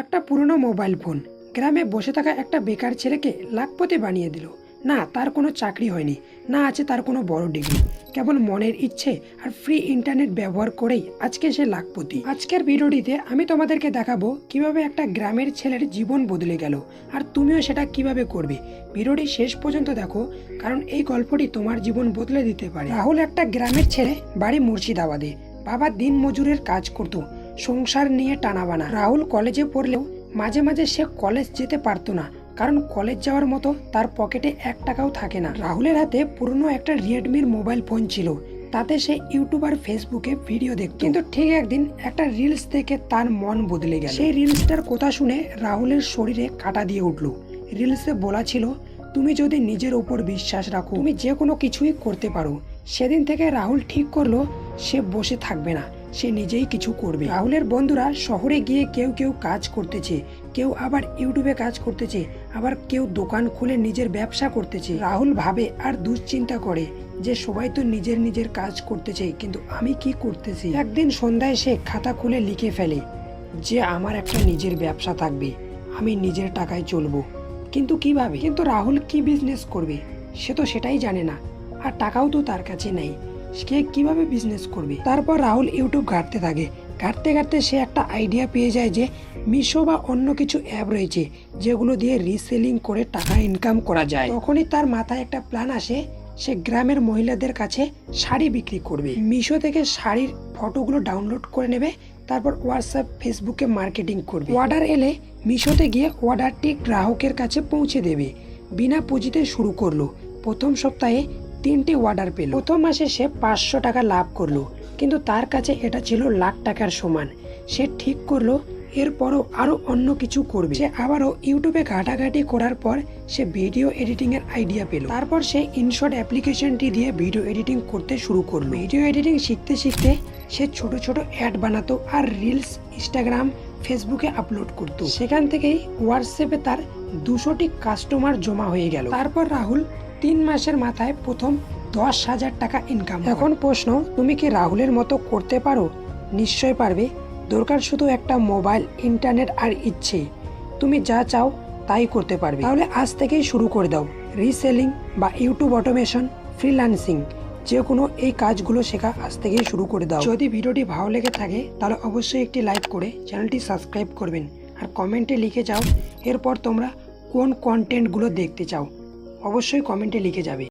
একটা পুরনো mobile phone. গ্রামে বসে থাকা একটা বেকার ছেলেকে লাখপতি বানিয়ে দিল। না, তার কোনো চাকরি হয়নি, না আছে তার কোনো বড় ডিগ্রি। কেবল মনের ইচ্ছে আর ফ্রি ইন্টারনেট ব্যবহার করেই আজকে সে লাখপতি। আজকের ভিডিওটিতে আমি তোমাদেরকে দেখাবো কীভাবে একটা গ্রামের ছেলের জীবন বদলে গেল আর তুমিও সেটা কীভাবে করবে। ভিডিওটি শেষ পর্যন্ত দেখো, কারণ এই গল্পটি তোমার জীবন বদলে দিতে পারে। রাহুল একটা গ্রামের ছেলে, বাড়ি মুর্শিদাবাদে। বাবা দিন মজুরের কাজ করত সংসার নিয়ে টানাবানা। রাহুল কলেজে পড়লেও মাঝে মাঝে সে কলেজ যেতে পারতো না, কারণ কলেজ যাওয়ার মতো তার পকেটে এক টাকাও থাকে না। রাহুলের হাতে পুরনো একটা রিয়েলমির মোবাইল ফোন ছিল, তাতে সে ইউটিউব আর ফেসবুকে ভিডিও দেখত। কিন্তু ঠিক একদিন একটা রিলস দেখে তার মন বদলে গেল। সেই রিলসটার কথা শুনে রাহুলের শরীরে কাটা দিয়ে উঠল। রিলসে বলা ছিল, তুমি যদি নিজের উপর বিশ্বাস রাখো, তুমি যে কোনো কিছুই করতে পারো। সেদিন থেকে রাহুল ঠিক করল, সে বসে থাকবে না। সে নিজেই কিছু করবে। রাহুলের বন্ধুরা শহরে গিয়ে কেউ কেউ কাজ করতেছে, কেউ আবার ইউটিউবে কাজ করতেছে, আবার কেউ দোকান খুলে নিজের ব্যবসা করতেছে। রাহুল ভাবে আর দুশ্চিন্তা করে যে সবাই তো নিজের নিজের কাজ করতেছে, কিন্তু আমি কি করতেছি? একদিন সন্ধ্যায় সে খাতা খুলে লিখে ফেলে যে আমার একটা নিজের ব্যবসা থাকবে, আমি নিজের টাকায় চলবো। কিন্তু কীভাবে? কিন্তু রাহুল কি বিজনেস করবে? সে তো সেটাই জানে না, আর টাকাও তো তার কাছে নেই। সে কীভাবে বিজনেস করবে? তারপর রাহুল ইউটিউব ঘাঁটতে থাকে। ঘাঁটতে ঘাঁটতে সে একটা আইডিয়া পেয়ে যায় যে, মিশো বা অন্য কিছু অ্যাপ রয়েছে, যেগুলো দিয়ে রিসেলিং করে টাকা ইনকাম করা যায়। তখনই তার মাথায় একটা প্ল্যান আসে, সে গ্রামের মহিলাদের কাছে শাড়ি বিক্রি করবে। মিশো থেকে শাড়ির ফটোগুলো ডাউনলোড করে নেবে, তারপর হোয়াটসঅ্যাপ ফেসবুকে মার্কেটিং করবে। অর্ডার এলে মিশোতে গিয়ে অর্ডারটি গ্রাহকের কাছে পৌঁছে দেবে। বিনা পুঁজিতে শুরু করল। প্রথম সপ্তাহে তিনটি অর্ডার পেল। প্রথম মাসে সে পাঁচশো টাকা লাভ করল, কিন্তু তার কাছে এটা ছিল লাখ টাকার সমান। সে ঠিক করল, এরপরও আরও অন্য কিছু করবে। সে আবারও ইউটিউবে ঘাটাঘাটি করার পর সে ভিডিও এডিটিংয়ের আইডিয়া পেল। তারপর সে ইনশর্ট অ্যাপ্লিকেশনটি দিয়ে ভিডিও এডিটিং করতে শুরু করল। ভিডিও এডিটিং শিখতে শিখতে সে ছোট ছোট অ্যাড বানাতো আর রিলস ইনস্টাগ্রাম ফেসবুকে আপলোড করতো। সেখান থেকেই হোয়াটসঅ্যাপে তার দুশোটি কাস্টমার জমা হয়ে গেল। তারপর রাহুল তিন মাসের মাথায় প্রথম দশ হাজার টাকা ইনকাম এখন প্রশ্ন তুমি কি রাহুলের মতো করতে পারো? নিশ্চয় পারবে। দরকার শুধু একটা মোবাইল ইন্টারনেট আর ইচ্ছে। তুমি যা চাও তাই করতে পারবে। তাহলে আজ থেকেই শুরু করে দাও। রিসেলিং বা ইউটিউব অটোমেশন ফ্রিল্যান্সিং যে কোনো এই কাজগুলো শেখা আজ থেকেই শুরু করে দাও। যদি ভিডিওটি ভালো লেগে থাকে, তাহলে অবশ্যই একটি লাইক করে চ্যানেলটি সাবস্ক্রাইব করবেন। আর কমেন্টে লিখে যাও, এরপর তোমরা কোন কন্টেন্টগুলো দেখতে চাও। অবশ্যই কমেন্টে লিখে যাবে।